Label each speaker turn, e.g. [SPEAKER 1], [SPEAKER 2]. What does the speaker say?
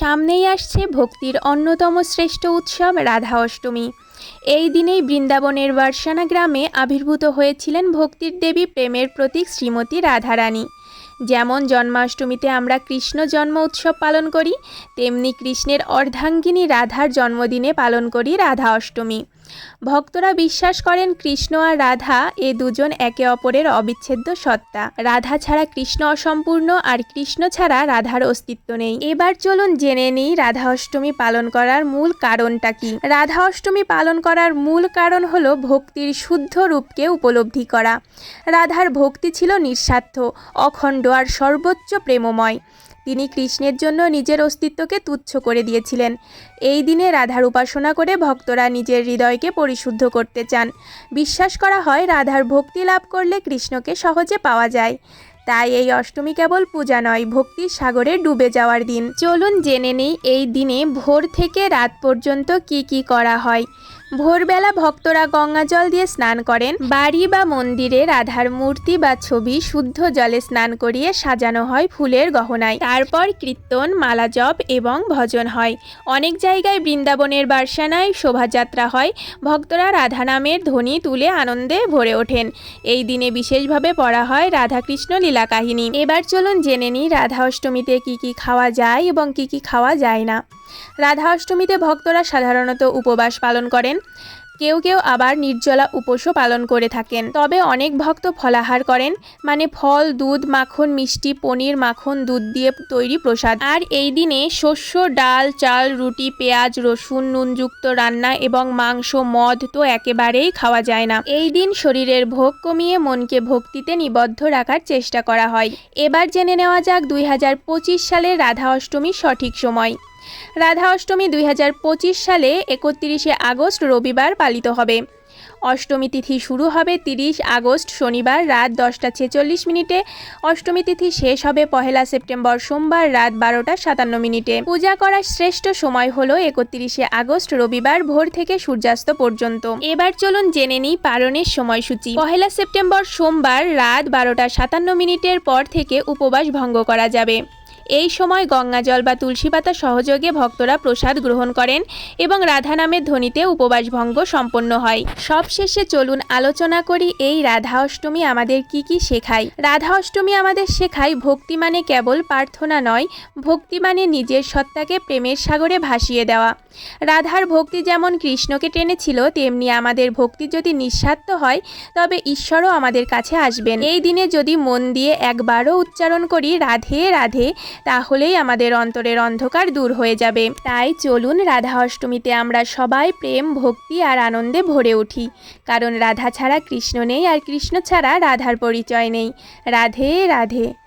[SPEAKER 1] সামনেই আসছে ভক্তির অন্যতম শ্রেষ্ঠ উৎসব রাধা অষ্টমী। এই দিনেই বৃন্দাবনের বার্সানা গ্রামে আবির্ভূত হয়েছিলেন ভক্তির দেবী প্রেমের প্রতীক শ্রীমতী রাধারানী। যেমন জন্মাষ্টমীতে আমরা কৃষ্ণ জন্ম উৎসব পালন করি, তেমনি কৃষ্ণের অর্ধাঙ্গিনী রাধার জন্মদিনে পালন করি রাধা অষ্টমী। ভক্তরা বিশ্বাস করেন কৃষ্ণ আর রাধা এ দুজন একে অপরের অবিচ্ছেদ্য সত্তা। রাধা ছাড়া কৃষ্ণ অসম্পূর্ণ আর কৃষ্ণ ছাড়া রাধার অস্তিত্ব নেই। এবার চলুন জেনে নিই রাধা অষ্টমী পালন করার মূল কারণটা কি। রাধা অষ্টমী পালন করার মূল কারণ হলো ভক্তির শুদ্ধ রূপকে উপলব্ধি করা। রাধার ভক্তি ছিল নিঃস্বার্থ, অখণ্ড আর সর্বোচ্চ প্রেমময়। তিনি কৃষ্ণের জন্য নিজের অস্তিত্বকে তুচ্ছ করে দিয়েছিলেন। এই দিনে রাধার উপাসনা করে ভক্তরা নিজের হৃদয়কে পরিশুদ্ধ করতে চান। বিশ্বাস করা হয়, রাধার ভক্তি লাভ করলে কৃষ্ণকে সহজে পাওয়া যায়। তাই এই অষ্টমী কেবল পূজা নয় ভক্তির সাগরে ডুবে যাওয়ার দিন। চলুন জেনে নিই, এই দিনে ভোর থেকে রাত পর্যন্ত কি কি করা হয়। ভোরবেলা ভক্তরা গঙ্গা জল দিয়ে স্নান করেন। বাড়ি বা মন্দিরে রাধার মূর্তি বা ছবি শুদ্ধ জলে স্নান করিয়ে সাজানো হয় ফুলের গহনায়। তারপর কীর্তন, মালা জপ এবং ভজন হয়। অনেক জায়গায় বৃন্দাবনের বার্সানায় শোভাযাত্রা হয়। ভক্তরা রাধা নামের ধ্বনি তুলে আনন্দে ভরে ওঠেন। এই দিনে বিশেষভাবে পড়া হয় রাধাকৃষ্ণ লীলা কাহিনী। এবার চলুন জেনে নিই রাধা অষ্টমীতে কী কী খাওয়া যায় এবং কী কী খাওয়া যায় না। রাধা অষ্টমীতে ভক্তরা সাধারণত উপবাস পালন করেন। কেউ কেউ আবার নির্জলা উপোসও পালন করে থাকেন। তবে অনেক ভক্ত ফলাহার করেন মানে ফল, দুধ, মাখন, মিষ্টি, পনির, মাখন, দুধ দিয়ে তৈরি প্রসাদ। আর এই দিনে শস্য, ডাল, চাল, রুটি, পেঁয়াজ, রসুন, নুনযুক্ত রান্না এবং মাংস, মদ তো একেবারেই খাওয়া যায় না। এই দিন শরীরের ভোগ কমিয়ে মনকে ভক্তিতে নিবদ্ধ রাখার চেষ্টা করা হয়। এবার জেনে নেওয়া যাক দুই হাজার পঁচিশ সালের রাধা অষ্টমীর সঠিক সময়। রাধা অষ্টমী দুই হাজার পঁচিশ সালে একত্রিশে আগস্ট রবিবার পালিত হবে। অষ্টমী তিথি শুরু হবে তিরিশ আগস্ট শনিবার রাত দশটা ছেচল্লিশ মিনিটে। অষ্টমী তিথি শেষ হবে পহেলা সেপ্টেম্বর সোমবার রাত বারোটা সাতান্ন মিনিটে। পূজা করার শ্রেষ্ঠ সময় হলো একত্রিশে আগস্ট রবিবার ভোর থেকে সূর্যাস্ত পর্যন্ত। এবার চলুন জেনে নিই পালনের সময়সূচি। পহেলা সেপ্টেম্বর সোমবার রাত বারোটা সাতান্ন মিনিটের পর থেকে উপবাস ভঙ্গ করা যাবে। এই সময় গঙ্গা জল বা তুলসী পাতা সহযোগে ভক্তরা প্রসাদ গ্রহণ করেন এবং রাধা নামের ধ্বনিতে উপবাস ভঙ্গ সম্পন্ন হয়। সবশেষে চলুন আলোচনা করি এই রাধা অষ্টমী আমাদের কি কি শেখায়। রাধা অষ্টমী আমাদের শেখায় ভক্তি মানে কেবল প্রার্থনা নয়, ভক্তি মানে নিজের সত্তাকে প্রেমের সাগরে ভাসিয়ে দেওয়া। রাধার ভক্তি যেমন কৃষ্ণকে টেনেছিল, তেমনি আমাদের ভক্তি যদি নিঃস্বার্থ হয়, তবে ঈশ্বরও আমাদের কাছে আসবেন। এই দিনে যদি মন দিয়ে একবারও উচ্চারণ করি, রাধে রাধে তাহলেই আমাদের অন্তরের অন্ধকার দূর হয়ে যাবে। তাই চলুন রাধা অষ্টমীতে আমরা সবাই প্রেম, ভক্তি আর আনন্দে ভরে উঠি। কারণ রাধা ছাড়া কৃষ্ণ নেই আর কৃষ্ণ ছাড়া রাধার পরিচয় নেই। রাধে রাধে।